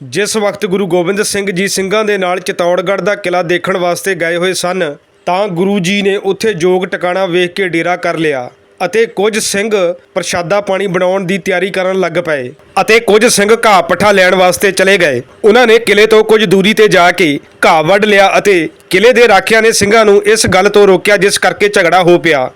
ਜਿਸ ਵਕਤ ਗੁਰੂ ਗੋਬਿੰਦ ਸਿੰਘ ਜੀ ਸਿੰਘਾਂ ਦੇ ਨਾਲ ਚਿਤੌੜਗੜ੍ਹ ਦਾ ਕਿਲਾ ਦੇਖਣ ਵਾਸਤੇ ਗਏ ਹੋਏ ਸਨ, ਤਾਂ ਗੁਰੂ ਜੀ ਨੇ ਉੱਥੇ ਜੋਗ ਟਿਕਾਣਾ ਵੇਖ ਕੇ ਡੇਰਾ ਕਰ ਲਿਆ ਅਤੇ ਕੁਝ ਸਿੰਘ ਪ੍ਰਸ਼ਾਦਾ ਪਾਣੀ ਬਣਾਉਣ ਦੀ ਤਿਆਰੀ ਕਰਨ ਲੱਗ ਪਏ ਅਤੇ ਕੁਝ ਸਿੰਘ ਘਾਹ ਪੱਠਾ ਲੈਣ ਵਾਸਤੇ ਚਲੇ ਗਏ। ਉਹਨਾਂ ਨੇ ਕਿਲੇ ਤੋਂ ਕੁਝ ਦੂਰੀ ਤੇ ਜਾ ਕੇ ਘਾਹ ਵੱਢ ਲਿਆ ਅਤੇ ਕਿਲੇ ਦੇ ਰਾਖਿਆਂ ਨੇ ਸਿੰਘਾਂ ਨੂੰ ਇਸ ਗੱਲ ਤੋਂ ਰੋਕਿਆ ਜਿਸ ਕਰਕੇ ਝਗੜਾ ਹੋ ਪਿਆ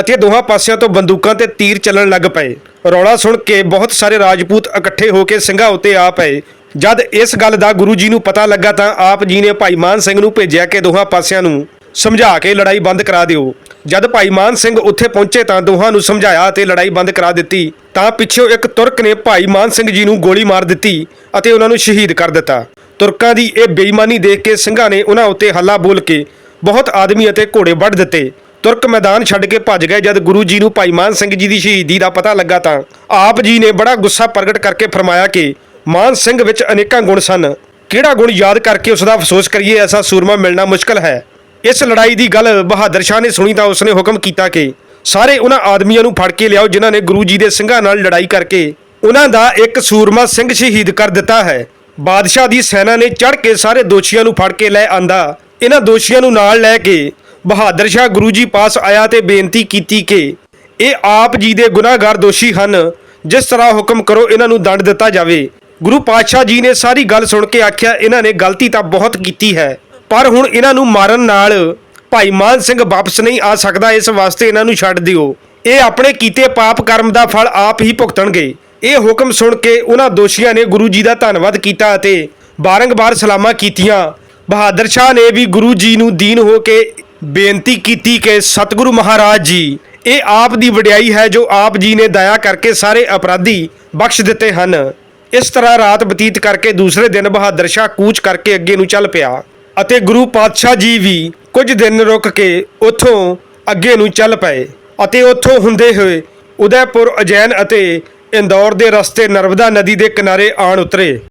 ਅਤੇ ਦੋਹਾਂ ਪਾਸਿਆਂ ਤੋਂ ਬੰਦੂਕਾਂ ਤੇ ਤੀਰ ਚੱਲਣ ਲੱਗ ਪਏ। ਰੌਲਾ ਸੁਣ ਕੇ ਬਹੁਤ ਸਾਰੇ ਰਾਜਪੂਤ ਇਕੱਠੇ ਹੋ ਕੇ ਸਿੰਘਾਂ ਉੱਤੇ ਆ ਪਏ। ਜਦ ਇਸ ਗੱਲ ਦਾ ਗੁਰੂ ਜੀ ਨੂੰ ਪਤਾ ਲੱਗਾ ਤਾਂ ਆਪ ਜੀ ਨੇ ਭਾਈ ਮਾਨ ਸਿੰਘ ਨੂੰ ਭੇਜਿਆ ਕਿ ਦੋਹਾਂ ਪਾਸਿਆਂ ਨੂੰ ਸਮਝਾ ਕੇ ਲੜਾਈ ਬੰਦ ਕਰਾ ਦਿਓ। ਜਦ ਭਾਈ ਮਾਨ ਸਿੰਘ ਉੱਥੇ ਪਹੁੰਚੇ ਤਾਂ ਦੋਹਾਂ ਨੂੰ ਸਮਝਾਇਆ ਅਤੇ ਲੜਾਈ ਬੰਦ ਕਰਾ ਦਿੱਤੀ। ਤਾਂ ਪਿੱਛੋਂ ਇੱਕ ਤੁਰਕ ਨੇ ਭਾਈ ਮਾਨ ਸਿੰਘ ਜੀ ਨੂੰ ਗੋਲੀ ਮਾਰ ਦਿੱਤੀ ਅਤੇ ਉਹਨਾਂ ਨੂੰ ਸ਼ਹੀਦ ਕਰ ਦਿੱਤਾ। ਤੁਰਕਾਂ ਦੀ ਇਹ ਬੇਈਮਾਨੀ ਦੇਖ ਕੇ ਸਿੰਘਾਂ ਨੇ ਉਹਨਾਂ ਉੱਤੇ ਹੱਲਾ ਬੋਲ ਕੇ ਬਹੁਤ ਆਦਮੀ ਅਤੇ ਘੋੜੇ ਵੱਢ ਦਿੱਤੇ। ਤੁਰਕ ਮੈਦਾਨ ਛੱਡ ਕੇ ਭੱਜ ਗਏ। ਜਦ ਗੁਰੂ ਜੀ ਨੂੰ ਭਾਈ ਮਾਨ ਸਿੰਘ ਜੀ ਦੀ ਸ਼ਹੀਦੀ ਦਾ ਪਤਾ ਲੱਗਾ ਤਾਂ ਆਪ ਜੀ ਨੇ ਬੜਾ ਗੁੱਸਾ ਪ੍ਰਗਟ ਕਰਕੇ ਫਰਮਾਇਆ ਕਿ ਮਾਨ ਸਿੰਘ ਵਿੱਚ ਅਨੇਕਾਂ ਗੁਣ ਸਨ। ਕਿਹੜਾ ਗੁਣ ਯਾਦ ਕਰਕੇ ਉਸ ਦਾ ਅਫਸੋਸ ਕਰੀਏ, ਐਸਾ ਸੂਰਮਾ ਮਿਲਣਾ ਮੁਸ਼ਕਲ ਹੈ। ਇਸ ਲੜਾਈ ਦੀ ਗੱਲ ਬਹਾਦਰ ਸ਼ਾਹ ਨੇ ਸੁਣੀ ਤਾਂ ਉਸਨੇ ਹੁਕਮ ਕੀਤਾ ਕਿ ਸਾਰੇ ਉਹਨਾਂ ਆਦਮੀਆਂ ਨੂੰ ਫੜ ਕੇ ਲਿਆਓ ਜਿਨ੍ਹਾਂ ਨੇ ਗੁਰੂ ਜੀ ਦੇ ਸਿੰਘਾਂ ਨਾਲ ਲੜਾਈ ਕਰਕੇ ਉਹਨਾਂ ਦਾ ਇੱਕ ਸੂਰਮਾ ਸਿੰਘ ਸ਼ਹੀਦ ਕਰ ਦਿੱਤਾ ਹੈ। ਬਾਦਸ਼ਾਹ ਦੀ ਸੈਨਾ ਨੇ ਚੜ੍ਹ ਕੇ ਸਾਰੇ ਦੋਸ਼ੀਆਂ ਨੂੰ ਫੜ ਕੇ ਲੈ ਆਂਦਾ। ਇਹਨਾਂ ਦੋਸ਼ੀਆਂ ਨੂੰ ਨਾਲ ਲੈ ਕੇ ਬਹਾਦਰ ਸ਼ਾਹ ਗੁਰੂ ਜੀ ਪਾਸ ਆਇਆ ਤੇ ਬੇਨਤੀ ਕੀਤੀ ਕਿ ਇਹ ਆਪ ਜੀ ਦੇ ਗੁਨਾਹਗਾਰ ਦੋਸ਼ੀ ਹਨ। ਜਿਸ ਤਰ੍ਹਾਂ ਹੁਕਮ ਕਰੋ, ਇਹਨਾਂ ਨੂੰ ਦੰਡ ਦਿੱਤਾ ਜਾਵੇ। ਗੁਰੂ ਪਾਤਸ਼ਾਹ ਜੀ ਨੇ ਸਾਰੀ ਗੱਲ ਸੁਣ ਕੇ ਆਖਿਆ, ਇਹਨਾਂ ਨੇ ਗਲਤੀ ਤਾਂ ਬਹੁਤ ਕੀਤੀ ਹੈ, ਪਰ ਹੁਣ ਇਹਨਾਂ ਨੂੰ ਮਾਰਨ ਨਾਲ ਭਾਈ ਮਾਨ ਸਿੰਘ ਵਾਪਸ ਨਹੀਂ ਆ ਸਕਦਾ, ਇਸ ਵਾਸਤੇ ਇਹਨਾਂ ਨੂੰ ਛੱਡ ਦਿਓ। ਇਹ ਆਪਣੇ ਕੀਤੇ ਪਾਪ ਕਰਮ ਦਾ ਫਲ ਆਪ ਹੀ ਭੁਗਤਣਗੇ। ਇਹ ਹੁਕਮ ਸੁਣ ਕੇ ਉਹਨਾਂ ਦੋਸ਼ੀਆਂ ਨੇ ਗੁਰੂ ਜੀ ਦਾ ਧੰਨਵਾਦ ਕੀਤਾ ਅਤੇ ਬਾਰੰਗਬਾਰ ਸਲਾਮਾਂ ਕੀਤੀਆਂ। ਬਹਾਦਰ ਸ਼ਾਹ ਨੇ ਵੀ ਗੁਰੂ ਜੀ ਨੂੰ ਦੀਨ ਹੋ ਕੇ ਬੇਨਤੀ ਕੀਤੀ ਕਿ ਸਤਿਗੁਰੂ ਮਹਾਰਾਜ ਜੀ, ਇਹ ਆਪ ਦੀ ਵਡਿਆਈ ਹੈ ਜੋ ਆਪ ਜੀ ਨੇ ਦਇਆ ਕਰਕੇ ਸਾਰੇ ਅਪਰਾਧੀ ਬਖਸ਼ ਦਿੱਤੇ ਹਨ। ਇਸ ਤਰ੍ਹਾਂ ਰਾਤ ਬਤੀਤ ਕਰਕੇ ਦੂਸਰੇ ਦਿਨ ਬਹਾਦਰ ਸ਼ਾਹ ਕੂਚ ਕਰਕੇ ਅੱਗੇ ਨੂੰ ਚੱਲ ਪਿਆ ਅਤੇ ਗੁਰੂ ਪਾਤਸ਼ਾਹ ਜੀ ਵੀ ਕੁਝ ਦਿਨ ਰੁਕ ਕੇ ਉੱਥੋਂ ਅੱਗੇ ਨੂੰ ਚੱਲ ਪਏ ਅਤੇ ਉੱਥੋਂ ਹੁੰਦੇ ਹੋਏ ਉਦੈਪੁਰ, ਅਜੈਨ ਅਤੇ ਇੰਦੌਰ ਦੇ ਰਸਤੇ ਨਰਮਦਾ ਨਦੀ ਦੇ ਕਿਨਾਰੇ ਆਣ ਉਤਰੇ।